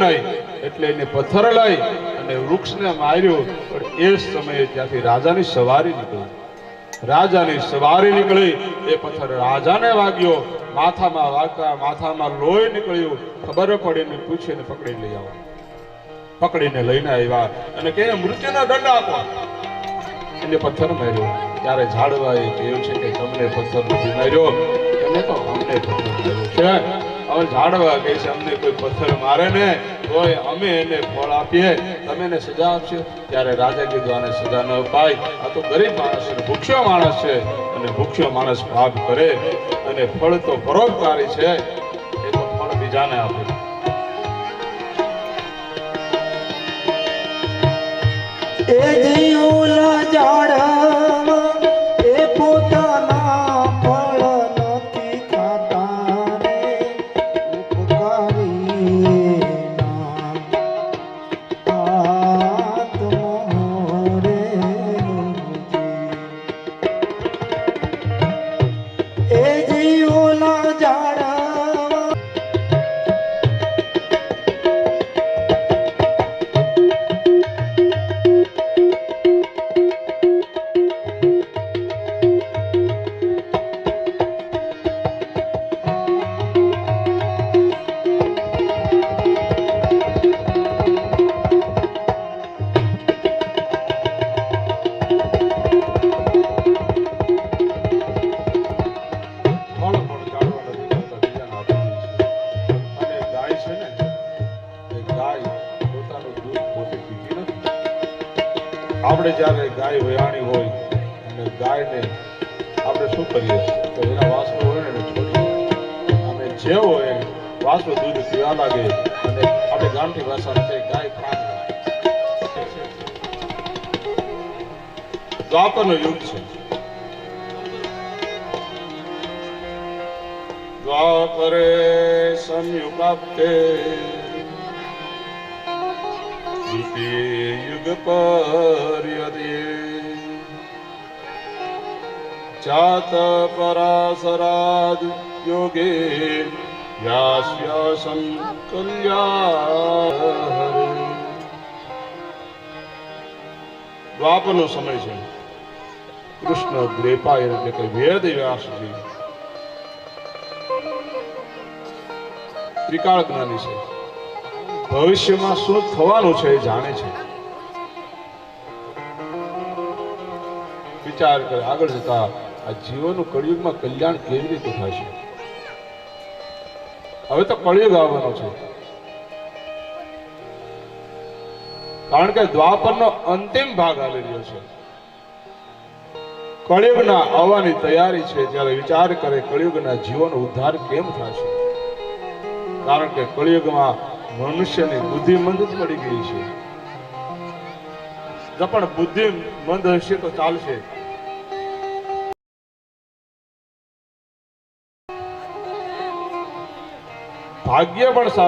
એટલે એને પથ્થર લઈ અને વૃક્ષને માર્યું. પણ એ સમયે ત્યાંથી રાજાની સવારી નીકળી. રાજાની સવારી નીકળી, એ પથ્થર રાજાને વાગ્યો. માથામાં વાગતા માથામાં લોહી નીકળ્યું. ખબર પડીને પૂછીને પકડી લઈ આવો. પકડીને લઈને આવ્યા અને કે મૃત્યુનો દંડ આપો. એને પથ્થર માર્યો. ત્યારે ઝાડવાએ કહ્યું છે કે, તમને પથ્થર નથી માર્યો. એને તો અમને પથ્થર માર્યો છે. હવે ઝાડવા કહે છે, અમને કોઈ પથ્થર મારે ને, તોય અમે એને ફળ આપીએ. તમે એને સજા આપશો? ત્યારે રાજા કીધું, આને સજા ન અપાય. આ તો ગરીબ માણસ છે ભૂખ્યો માણસ છે. અને ભૂખ્યો માણસ પાપ કરે. અને ફળ તો પરોપકારી છે. એ તો ફળ બીજાને આપે. એ આપણે જ્યારે ગાય વયાણી હોય અને ગાયને આપણે શું કરીએ? તો એના વાસણો હોય ને છોડીએ. અને જે હોય વાસણો દૂધ પીવા લાગે અને આપણે ગામની ભાષા છે ગાય ખાંડ દ્વાપરનો યુગ છે. દ્વાપરે સંયુગાબ્દે પર્યદે જાત પરાસરાદ યોગે વ્યાસ્યાસન કલ્યાણ દ્વાપરનો સમય છે. કૃષ્ણ દ્રેપાયન એટલે કે વેદ વ્યાસજી ત્રિકાળ જ્ઞાની છે. ભવિષ્યમાં શું થવાનું છે એ જાણે છે. વિચાર કરે, આગળ જતા આ જીવનનું કળિયુગમાં કલ્યાણ કેવી રીતે થશે હવે તો કળિયુગ આવવાનો છે. કારણ કે દ્વાપરનો અંતિમ ભાગ આવી રહ્યો છે. કળિયુગના આવવાની તૈયારી છે, જ્યારે વિચાર કરે કળિયુગના જીવન ઉદ્ધાર કેમ થશે કારણ કે કળિયુગમાં મનુષ્યની બુદ્ધિ મંદ જ પડી ગઈ છે. જો પણ બુદ્ધિ મંદ હશે તો ચાલશે. ભાગ્ય પણ સારું